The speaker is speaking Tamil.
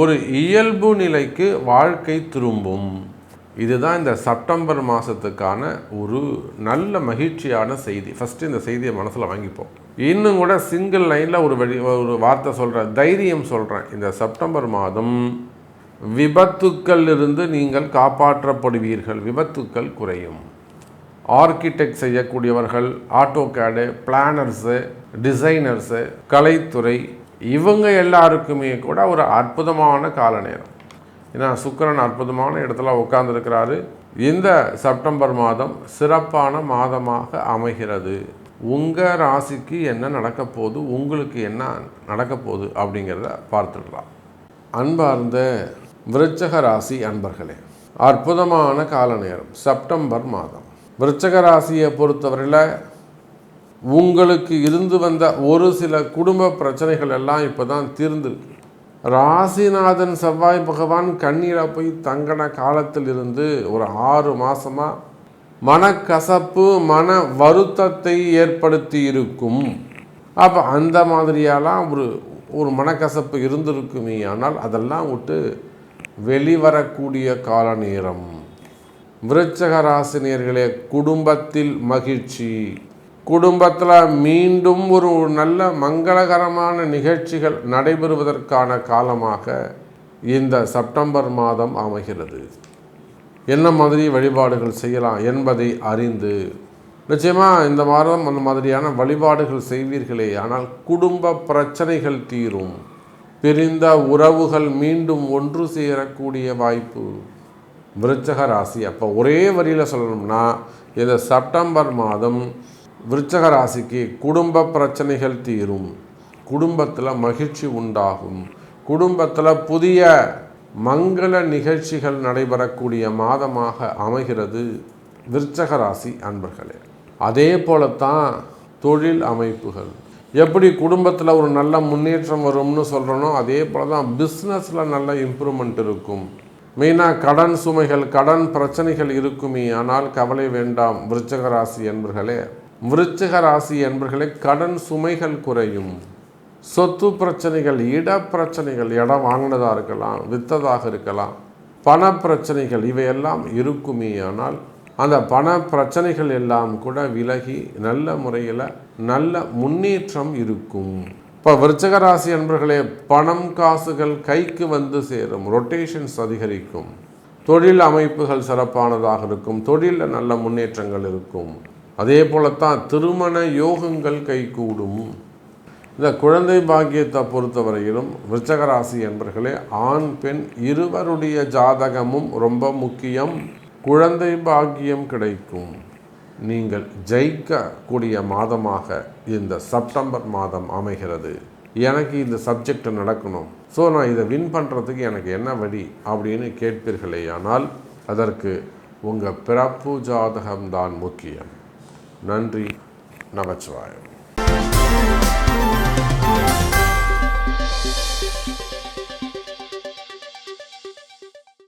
ஒரு இயல்பு நிலைக்கு வாழ்க்கை திரும்பும். இதுதான் இந்த செப்டம்பர் மாதத்துக்கான ஒரு நல்ல மகிழ்ச்சியான செய்தி. ஃபஸ்ட்டு இந்த செய்தியை மனசில் வாங்கிப்போம். இன்னும் கூட சிங்கிள் லைனில் ஒரு வழி ஒரு வார்த்தை சொல்கிறேன் தைரியம் சொல்கிறேன் இந்த செப்டம்பர் மாதம் விபத்துக்கள் இருந்து நீங்கள் காப்பாற்றப்படுவீர்கள். விபத்துக்கள் குறையும். ஆர்கிடெக்ட் செய்யக்கூடியவர்கள் ஆட்டோ கேடு பிளானர்ஸு டிசைனர்ஸு கலைத்துறை இவங்க எல்லாருக்குமே கூட ஒரு அற்புதமான கால நேரம் ஏன்னா சுக்கிரன் அற்புதமான இடத்துல உட்கார்ந்துருக்கிறாரு. இந்த செப்டம்பர் மாதம் சிறப்பான மாதமாக அமைகிறது. உங்கள் ராசிக்கு என்ன நடக்க போகுது? உங்களுக்கு என்ன நடக்க போகுது? அப்படிங்கிறத பார்த்துடலாம். அன்பார்ந்த விருச்சக ராசி அன்பர்களே அற்புதமான கால நேரம் செப்டம்பர் மாதம். விருச்சக ராசியை பொறுத்தவரையில் உங்களுக்கு இருந்து வந்த ஒரு சில குடும்ப பிரச்சனைகள் எல்லாம் இப்போ தான் தீர்ந்துருக்கு ராசிநாதன் செவ்வாய் பகவான் கண்ணீரை போய் தங்கின காலத்தில் இருந்து ஒரு ஆறு மாதமாக மனக்கசப்பு மன வருத்தத்தை ஏற்படுத்தி இருக்கும். அப்போ அந்த மாதிரியெல்லாம் ஒரு ஒரு மனக்கசப்பு இருந்திருக்குமே ஆனால் அதெல்லாம் விட்டு வெளிவரக்கூடிய கால நேரம். விருச்சக ராசினியர்களே குடும்பத்தில் மகிழ்ச்சி. குடும்பத்தில் மீண்டும் ஒரு நல்ல மங்களகரமான நிகழ்ச்சிகள் நடைபெறுவதற்கான காலமாக இந்த செப்டம்பர் மாதம் அமைகிறது. என்ன மாதிரி வழிபாடுகள் செய்யலாம் என்பதை அறிந்து நிச்சயமாக இந்த மாதம் அந்த மாதிரியான வழிபாடுகள் செய்வீர்களே ஆனால் குடும்ப பிரச்சனைகள் தீரும். பிரிந்த உறவுகள் மீண்டும் ஒன்று சேரக்கூடிய வாய்ப்பு. விருச்சக ராசி அப்போ ஒரே வரியில் சொல்லணும்னா இந்த செப்டம்பர் மாதம் விருச்சக ராசிக்கு குடும்ப பிரச்சனைகள் தீரும். குடும்பத்தில் மகிழ்ச்சி உண்டாகும். குடும்பத்தில் புதிய மங்கள நிகழ்ச்சிகள் நடைபெறக்கூடிய மாதமாக அமைகிறது விருச்சக ராசி அன்பர்களே. அதே போலத்தான் தொழில் அமைப்புகள். எப்படி குடும்பத்தில் ஒரு நல்ல முன்னேற்றம் வரும்னு சொல்கிறனோ அதே போல தான் பிஸ்னஸில் நல்ல இம்ப்ரூவ்மெண்ட் இருக்கும். மெயினாக கடன் சுமைகள் கடன் பிரச்சனைகள் இருக்குமே. ஆனால் கவலை வேண்டாம் விருச்சக ராசி என்பர்களே விருச்சிக ராசி என்பர்களை கடன் சுமைகள் குறையும். சொத்து பிரச்சனைகள் இட பிரச்சனைகள் இடம் வாங்கினதாக இருக்கலாம் விற்றதாக இருக்கலாம் பண பிரச்சனைகள் இவையெல்லாம் இருக்குமே ஆனால் அந்த பண பிரச்சனைகள் எல்லாம் கூட விலகி நல்ல முறையில் நல்ல முன்னேற்றம் இருக்கும். இப்போ விருச்சக ராசி அன்பர்களே பணம் காசுகள் கைக்கு வந்து சேரும் ரொட்டேஷன்ஸ் அதிகரிக்கும். தொழில் அமைப்புகள் சிறப்பானதாக இருக்கும் தொழிலில் நல்ல முன்னேற்றங்கள் இருக்கும். அதே போலத்தான் திருமண யோகங்கள் கைகூடும். இந்த குழந்தை பாக்கியத்தை பொறுத்தவரையிலும் விருச்சகராசி என்பர்களே ஆண் பெண் இருவருடைய ஜாதகமும் ரொம்ப முக்கியம். குழந்தை பாக்கியம் கிடைக்கும். நீங்கள் ஜெயிக்கக்கூடிய மாதமாக இந்த செப்டம்பர் மாதம் அமைகிறது. எனக்கு இந்த சப்ஜெக்ட் நடக்கணும். ஸோ நான் இதை வின் பண்ணுறதுக்கு எனக்கு என்ன வழி அப்படின்னு கேட்பீர்களே ஆனால் அதற்கு உங்கள் பிறப்பு ஜாதகம்தான் முக்கியம். நன்றி நமச்சிவாயம்.